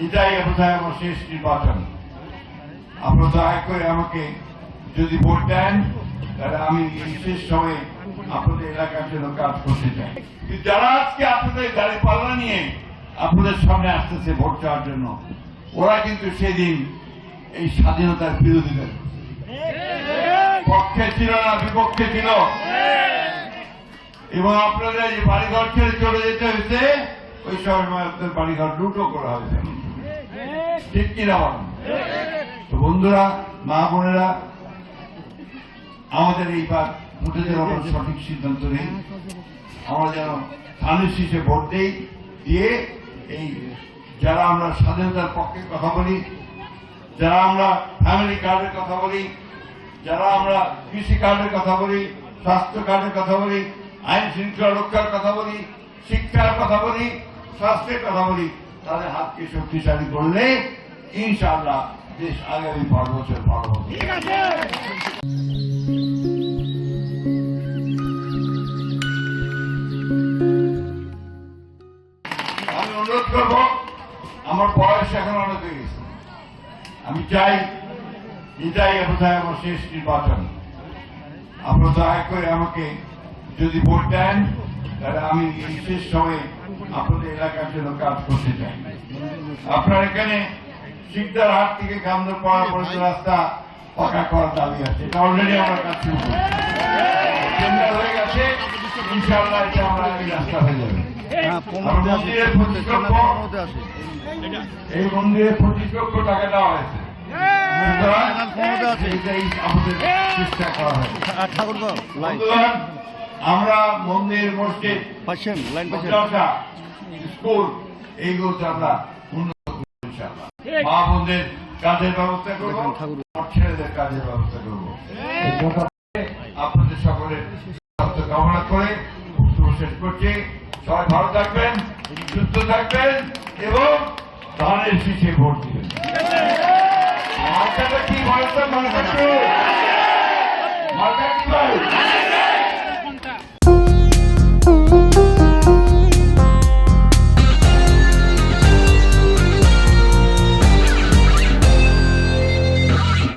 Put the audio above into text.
এটাই বোধহয় আমার শেষ নির্বাচন। আপনারা দয়া করে আমাকে যদি ভোট দেন, তাহলে আমি এই শেষ সময়ে আপনাদের এলাকার জন্য কাজ করতে চাই। যারা আজকে আপনাদের গাড়ি পাল্লা নিয়ে আপনাদের সামনে আসতেছে ভোট চাওয়ার জন্য, ওরা কিন্তু সেদিন এই স্বাধীনতার বিরোধিতা। পক্ষে ছিল না, বিপক্ষে ছিল। এবং আপনাদের বাড়িঘর ছেড়ে চলে যেতে হয়েছে, ওই সময় বাড়িঘর লুটো করা হয়েছে। ঠিক তো বন্ধুরা, মা বোনেরা, আমাদের এইবার ভোটে আমরা সঠিক সিদ্ধান্ত নেই। আমরা যেন ধানের শীষে ভোট দেই, দিয়ে এই যারা আমরা স্বাধীনতার পক্ষে কথা বলি, যারা আমরা ফ্যামিলি কার্ডের কথা বলি, যারা আমরা কৃষি কার্ডের কথা বলি, স্বাস্থ্য কার্ডের কথা বলি, আইন শৃঙ্খলা রক্ষার কথা বলি, শিক্ষার কথা বলি, স্বাস্থ্যের কথা বলি তাদের হাতকে শক্তিশালী করলে ইনশাআল্লাহ দেশ আগামী পাঁচ বছর ভালো আমি অনুরোধ করব আমার বয়স এখন অনেক হয়ে গেছে। আমি চাই এটাই বোধহয় আমার শেষ নির্বাচন। আপনারা দয়া করে আমাকে যদি ভোট দেন তাহলে আমি এই শেষ সময়ে আপনাদের এলাকার জন্য কাজ করতে চাই। আপনার এখানে শিকদার হাট থেকে কামদের পাড়া পর্যন্ত রাস্তা পাকা করার দাবি আছে এটা অলরেডি আমার কাছে টেন্ডার হয়ে গেছে। ইনশাআল্লাহ এটা আমরা এই রাস্তা হয়ে যাবে। হ্যাঁ মন্দিরের এই মন্দিরে পঁচিশ লক্ষ টাকা দেওয়া হয়েছে। আমাদের চেষ্টা করা বন্ধুগণ, আমরা মন্দির মসজিদ স্কুল এইগুলোতে আমরা উন্নত মা বোনদের কাজের ব্যবস্থা করব ছেলেদের কাজের ব্যবস্থা করব। আপনাদের সকলের স্বাস্থ্য কামনা করে শেষ করছি। সবাই ভালো থাকবেন সুস্থ থাকবেন এবং ধানের শীষে ভোট দিবেন। কি